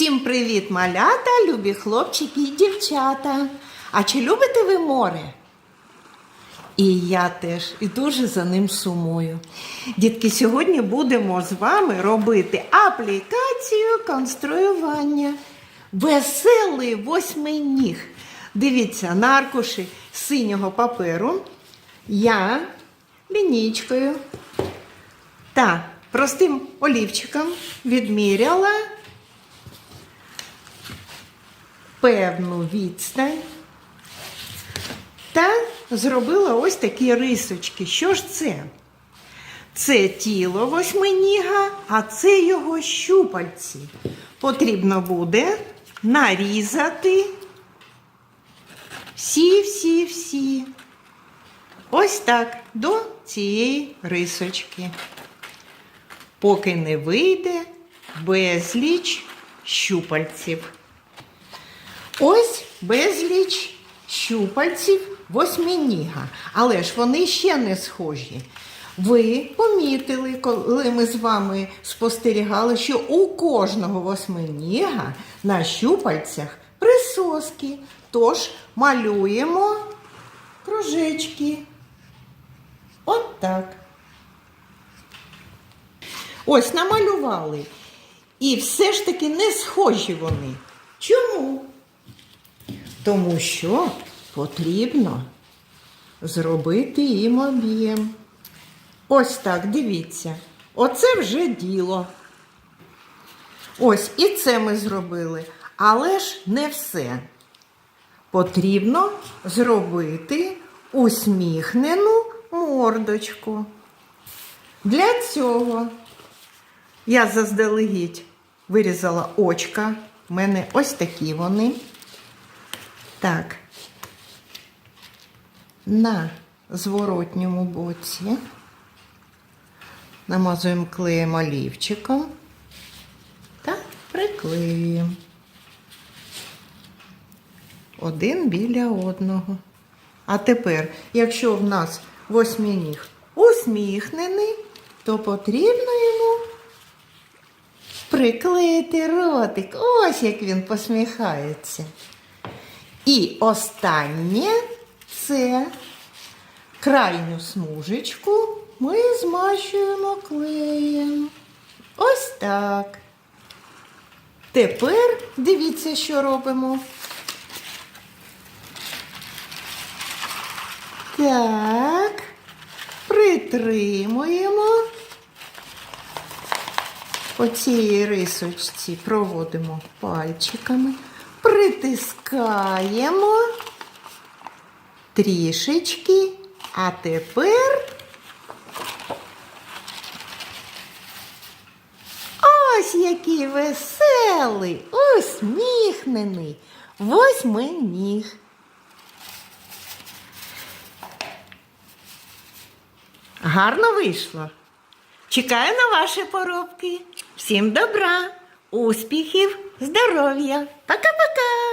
Всім привіт, малята, любі хлопчики і дівчата. А чи любите ви море? І я теж, і дуже за ним сумую. Дітки, сьогодні будемо з вами робити аплікацію конструювання. Веселий восьминіг. Дивіться, на аркуші синього паперу я лінійкою та простим олівчиком відміряла певну відстань та зробила ось такі рисочки. Що ж це? Це тіло восьминіга, а це його щупальці. Потрібно буде нарізати всі-всі-всі. Ось так до цієї рисочки. Поки не вийде безліч щупальців. Ось безліч щупальців восьминіга, але ж вони ще не схожі. Ви помітили, коли ми з вами спостерігали, що у кожного восьминіга на щупальцях присоски. Тож малюємо кружечки. От так. Ось намалювали. І все ж таки не схожі вони. Чому? Тому що потрібно зробити їм об'єм. Ось так, дивіться. Оце вже діло. Ось і це ми зробили. Але ж не все. Потрібно зробити усміхнену мордочку. Для цього я заздалегідь вирізала очка. У мене ось такі вони. Так, на зворотньому боці намазуємо клеєм олівчиком та приклеюємо один біля одного. А тепер, якщо в нас восьминіг усміхнений, то потрібно йому приклеїти ротик. Ось як він посміхається. І останнє це крайню смужечку ми змащуємо клеєм. Ось так. Тепер дивіться, що робимо. Так, притримуємо. По цій рисочці проводимо пальчиками, притискаємо трішечки, а тепер ось який веселий, усміхнений, восьминіг. Гарно вийшло. Чекаю на ваші поробки. Всім добра, успіхів, здоров'я. Пока-пока!